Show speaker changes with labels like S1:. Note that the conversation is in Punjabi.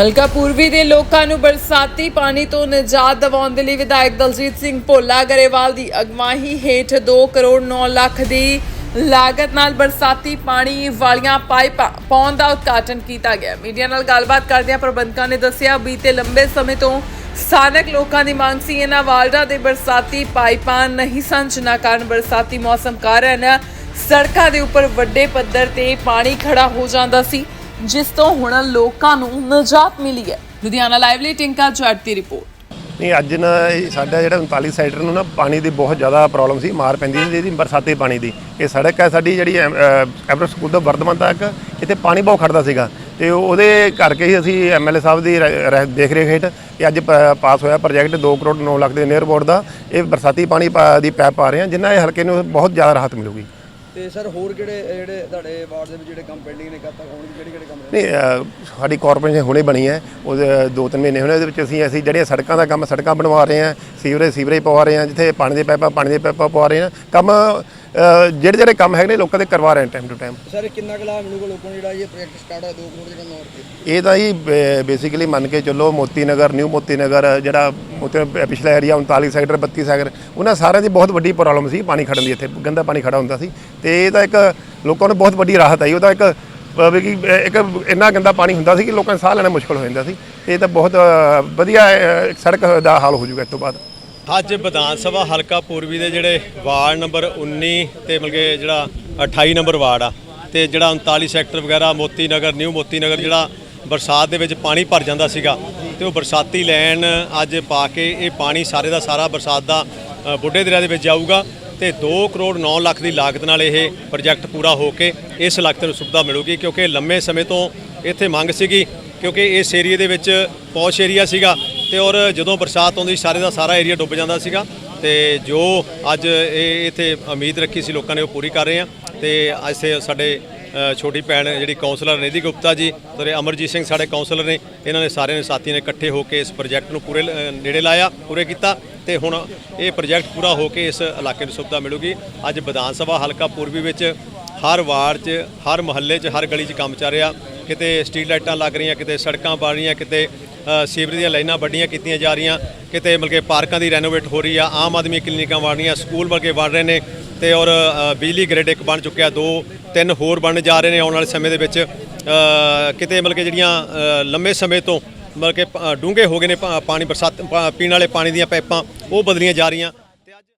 S1: ਹਲਕਾ ਪੂਰਬੀ ਦੇ ਲੋਕਾਂ ਨੂੰ ਬਰਸਾਤੀ ਪਾਣੀ ਤੋਂ ਨਿਜਾਤ ਦਿਵਾਉਣ ਦੇ ਲਈ ਵਿਧਾਇਕ ਦਲਜੀਤ ਸਿੰਘ ਭੋਲਾ ਗਰੇਵਾਲ ਦੀ ਅਗਵਾਈ ਹੇਠ 2 ਕਰੋੜ 9 ਲੱਖ ਦੀ ਲਾਗਤ ਨਾਲ ਬਰਸਾਤੀ ਪਾਣੀ ਵਾਲੀਆਂ ਪਾਈਪਾਂ ਪਾਉਣ ਦਾ ਉਦਘਾਟਨ ਕੀਤਾ ਗਿਆ। ਮੀਡੀਆ ਨਾਲ ਗੱਲਬਾਤ ਕਰਦਿਆਂ ਪ੍ਰਬੰਧਕਾਂ ਨੇ ਦੱਸਿਆ, ਬੀਤੇ ਲੰਬੇ ਸਮੇਂ ਤੋਂ ਸਥਾਨਕ ਲੋਕਾਂ ਦੀ ਮੰਗ ਸੀ, ਇਹਨਾਂ ਵਾਲਡਾ ਦੇ ਬਰਸਾਤੀ ਪਾਈਪਾਂ ਨਹੀਂ ਸਨ, ਜਿਨ੍ਹਾਂ ਕਾਰਨ ਬਰਸਾਤੀ ਮੌਸਮ ਕਾਰਨ ਸੜਕਾਂ ਦੇ ਉੱਪਰ ਵੱਡੇ ਪੱਧਰ ਤੇ ਪਾਣੀ ਖੜਾ ਹੋ ਜਾਂਦਾ ਸੀ। ਜਿਸ ਤੋਂ ਹੁਣ ਲੋਕਾਂ ਨੂੰ ਨਜਾਤ ਮਿਲੀ ਹੈ। ਲੁਧਿਆਣਾ ਲਾਈਵ ਲਈ ਟਿੰਕਾ ਜੱਟ ਦੀ ਰਿਪੋਰਟ।
S2: ਨਹੀਂ, ਅੱਜ ਨਾ ਇਹ ਸਾਡਾ ਜਿਹੜਾ 39 ਸੈਕਟਰ ਨੂੰ ਨਾ ਪਾਣੀ ਦੀ ਬਹੁਤ ਜ਼ਿਆਦਾ ਪ੍ਰੋਬਲਮ ਸੀ, ਮਾਰ ਪੈਂਦੀ ਸੀ, ਇਹਦੀ ਬਰਸਾਤੀ ਪਾਣੀ ਦੀ। ਇਹ ਸੜਕ ਹੈ ਸਾਡੀ ਜਿਹੜੀ ਐਮ- ਅਹ ਸਕੂਲ ਤੋਂ ਵਰਧਮਾਨ ਤੱਕ, ਇੱਥੇ ਪਾਣੀ ਬਹੁਤ ਖੜਦਾ ਸੀਗਾ। ਤੇ ਉਹਦੇ ਕਰਕੇ ਹੀ ਅਸੀਂ ਐਮਐਲਏ ਸਾਹਿਬ ਦੀ ਰ- ਦੇਖ ਰੇਖ ਹੇਠ ਇਹ ਅੱਜ ਪ- ਪਾਸ ਹੋਇਆ ਪ੍ਰੋਜੈਕਟ 2 ਕਰੋੜ 9 ਲੱਖ ਦੇ ਨੀਅਰ ਬੋਰਡ ਦਾ। ਇਹ ਬਰਸਾਤੀ ਪਾਣੀ ਪਾ- ਦੀ ਪੈਪ ਪਾ ਰਹੇ ਹਾਂ, ਜਿੰਨਾ ਇਹ ਹਲਕੇ ਨੂੰ ਬਹੁਤ ਜ਼ਿਆਦਾ ਰਾਹਤ ਮਿਲੂਗੀ।
S3: ਤੇ ਸਰ ਹੋਰ ਕਿਹੜੇ, ਜਿਹੜੇ ਤੁਹਾਡੇ ਵਾਰਡ ਦੇ ਵਿੱਚ ਜਿਹੜੇ ਕੰਮ ਪੈਂਡਿੰਗ ਨੇ, ਕਦ ਤੱਕ ਹੋਣਗੇ, ਕਿਹੜੇ ਕਿਹੜੇ ਕੰਮ ਨੇ
S2: ਨਹੀਂ, ਅਹ, ਸਾਡੀ ਕਾਰਪੋਰੇਸ਼ਨ ਹੁਣੇ ਬਣੀ ਹੈ। ਉਹਦੇ, ਦੋ ਤਿੰਨ ਮਹੀਨੇ ਹੋਣੇ, ਉਹਦੇ ਵਿੱਚ ਅਸੀਂ ਅਸੀਂ ਜਿਹੜੀਆਂ ਸੜਕਾਂ ਦਾ ਕੰਮ, ਸੜਕਾਂ ਬਣਵਾ ਰਹੇ ਹਾਂ, ਸੀਵਰੇਜ ਸੀਵਰੇਜ ਪਵਾ ਰਹੇ ਹਾਂ, ਜਿੱਥੇ ਪਾਣੀ ਦੇ ਪਾਈਪਾਂ, ਪਾਣੀ ਦੇ ਪਾਈਪਾਂ ਪਵਾ ਰਹੇ ਹਾਂ। ਕੰਮ ਜਿਹੜੇ ਜਿਹੜੇ ਕੰਮ ਹੈਗੇ ਨੇ ਲੋਕਾਂ ਦੇ ਕਰਵਾ ਰਹੇ ਹਾਂ ਟਾਈਮ ਟੂ ਟਾਈਮ
S3: ਸਰ ਕਿੰਨਾ ਕੁ ਲਾਭ ਮਿਲੂਗਾ ਲੋਕਾਂ ਨੂੰ ਜਿਹੜਾ ਇਹ ਪ੍ਰੋਜੈਕਟ ਸਟਾਰਟ ਹੈ 2 ਕਰੋੜ ਜਿਹੜਾ ਨੌ ਰੁਪਏ
S2: ਇਹ ਤਾਂ ਜੀ ਬੇਸਿਕਲੀ ਮੰਨ ਕੇ ਚੱਲੋ ਮੋਤੀ ਨਗਰ ਨਿਊ ਮੋਤੀ ਨਗਰ ਜਿਹੜਾ ਮੋਤੀ ਪਿਛਲਾ ਏਰੀਆ 39 ਸੈਕਟਰ 32 ਸੈਕਟਰ ਉਹਨਾਂ ਸਾਰਿਆਂ ਦੀ ਬਹੁਤ ਵੱਡੀ ਪ੍ਰੋਬਲਮ ਸੀ ਪਾਣੀ ਖੜਨ ਦੀ ਇੱਥੇ ਗੰਦਾ ਪਾਣੀ ਖੜਾ ਹੁੰਦਾ ਸੀ। ਤੇ ਇਹ ਤਾਂ ਇੱਕ ਲੋਕਾਂ ਨੂੰ ਬਹੁਤ ਵੱਡੀ ਰਾਹਤ ਆਈ ਉਹਦਾ ਇੱਕ ਵੀ ਕਿ ਇੱਕ ਇੰਨਾ ਗੰਦਾ ਪਾਣੀ ਹੁੰਦਾ ਸੀ ਕਿ ਲੋਕਾਂ ਨੂੰ ਸਾਹ ਲੈਣਾ ਮੁਸ਼ਕਲ ਹੋ ਜਾਂਦਾ ਸੀ। ਇਹ ਤਾਂ ਬਹੁਤ ਵਧੀਆ ਸੜਕ ਦਾ ਹਾਲ ਹੋ ਜਾਊਗਾ ਇਸ ਤੋਂ ਬਾਅਦ।
S4: ਅੱਜ ਵਿਧਾਨ ਸਭਾ ਹਲਕਾ ਪੂਰਬੀ ਦੇ ਜਿਹੜੇ ਵਾਰਡ ਨੰਬਰ 19 ਤੇ ਮਿਲ ਕੇ ਜਿਹੜਾ 28 ਨੰਬਰ ਵਾਰਡ ਆ ਤੇ ਜਿਹੜਾ 39 ਸੈਕਟਰ ਵਗੈਰਾ ਮੋਤੀ ਨਗਰ ਨਿਊ ਮੋਤੀ ਨਗਰ ਜਿਹੜਾ ਬਰਸਾਤ ਦੇ ਵਿੱਚ ਪਾਣੀ ਭਰ ਜਾਂਦਾ ਸੀਗਾ ਤੇ ਉਹ ਬਰਸਾਤੀ ਲੈਣ ਅੱਜ ਪਾ ਕੇ ਇਹ ਪਾਣੀ ਸਾਰੇ ਦਾ ਸਾਰਾ ਬਰਸਾਤ ਦਾ ਬੁੱਢੇ ਦਰਿਆ ਦੇ ਵਿੱਚ ਜਾਊਗਾ ਤੇ 2 ਕਰੋੜ 9 ਲੱਖ ਦੀ ਲਾਗਤ ਨਾਲ ਇਹ ਪ੍ਰੋਜੈਕਟ ਪੂਰਾ ਹੋ ਕੇ ਇਸ ਇਲਾਕੇ ਨੂੰ ਸੁਵਿਧਾ ਮਿਲੂਗੀ ਕਿਉਂਕਿ ਲੰਮੇ ਸਮੇਂ ਤੋਂ ਇੱਥੇ ਮੰਗ ਸੀਗੀ ਕਿਉਂਕਿ ਇਸ ਏਰੀਏ ਦੇ ਵਿੱਚ ਪੌਸ਼ ਏਰੀਆ ਸੀਗਾ ਤੇ ਔਰ ਜਦੋਂ ਬਰਸਾਤ ਆਉਂਦੀ ਸੀ, ਸਾਰੇ ਦਾ ਸਾਰਾ ਏਰੀਆ ਡੁੱਬ ਜਾਂਦਾ ਸੀਗਾ ਤੇ ਜੋ ਅੱਜ ਇਹ ਇੱਥੇ ਉਮੀਦ ਰੱਖੀ ਸੀ ਲੋਕਾਂ ਨੇ ਉਹ ਪੂਰੀ ਕਰ ਰਹੇ ਆ। ਤੇ ਅੱਜ ਸਾਡੇ ਛੋਟੀ ਭੈਣ ਜਿਹੜੀ ਕਾਉਂਸਲਰ ਨਿਧੀ ਗੁਪਤਾ ਜੀ ਤੇ ਅਮਰਜੀਤ ਸਿੰਘ ਸਾਡੇ ਕਾਉਂਸਲਰ ਨੇ ਇਹਨਾਂ ਨੇ ਸਾਰਿਆਂ ਨੇ ਸਾਥੀ ਨੇ ਇਕੱਠੇ ਹੋ ਕੇ ਇਸ ਪ੍ਰੋਜੈਕਟ ਨੂੰ ਪੂਰੇ ਨੇੜੇ ਲਾਇਆ ਪੂਰੇ ਕੀਤਾ ਤੇ ਹੁਣ ਇਹ ਪ੍ਰੋਜੈਕਟ ਪੂਰਾ ਹੋ ਕੇ ਇਸ ਇਲਾਕੇ ਨੂੰ ਸੁਵਿਧਾ ਮਿਲੂਗੀ। ਅੱਜ ਵਿਧਾਨ ਸਭਾ ਹਲਕਾ ਪੂਰਬੀ ਵਿੱਚ ਹਰ ਵਾਰਡ 'ਚ ਹਰ ਮੁਹੱਲੇ 'ਚ ਹਰ ਗਲੀ 'ਚ ਕੰਮ ਚੱਲ ਰਿਹਾ। ਕਿਤੇ ਸਟਰੀਟ ਲਾਈਟਾਂ ਲੱਗ ਰਹੀਆਂ ਕਿਤੇ ਸੜਕਾਂ ਬਣ ਰਹੀਆਂ ਕਿਤੇ ਅ, ਸੀਵਰੇਜ ਦੀਆਂ ਲਾਈਨਾਂ ਵੱਡੀਆਂ ਕੀਤੀਆਂ ਜਾ ਰਹੀਆਂ ਕਿਤੇ ਮਤਲਬ ਕਿ ਪਾਰਕਾਂ ਦੀ ਰੈਨੋਵੇਟ ਹੋ ਰਹੀ ਆ ਆਮ ਆਦਮੀ ਕਲੀਨਿਕਾਂ ਬਣ ਰਹੀਆਂ ਸਕੂਲ ਵਰਗੇ ਬਣ ਰਹੇ ਨੇ ਤੇ ਔਰ ਬਿਜਲੀ ਗ੍ਰਿਡ ਇੱਕ ਬਣ ਚੁੱਕਿਆ ਦੋ ਤਿੰਨ ਹੋਰ ਬਣ ਜਾ ਰਹੇ ਨੇ ਆਉਣ ਵਾਲੇ ਸਮੇਂ ਦੇ ਵਿੱਚ ਕਿਤੇ ਮਤਲਬ ਕਿ ਜਿਹੜੀਆਂ ਲੰਮੇ ਸਮੇਂ ਤੋਂ ਮਤਲਬ ਕਿ ਡੂੰਘੇ ਹੋ ਗਏ ਨੇ ਪਾ- ਪਾਣੀ ਬਰਸਾਤ ਪੀਣ ਵਾਲੇ ਪਾਣੀ ਦੀਆਂ ਪਾਈਪਾਂ ਉਹ ਬਦਲੀਆਂ ਜਾ ਰਹੀਆਂ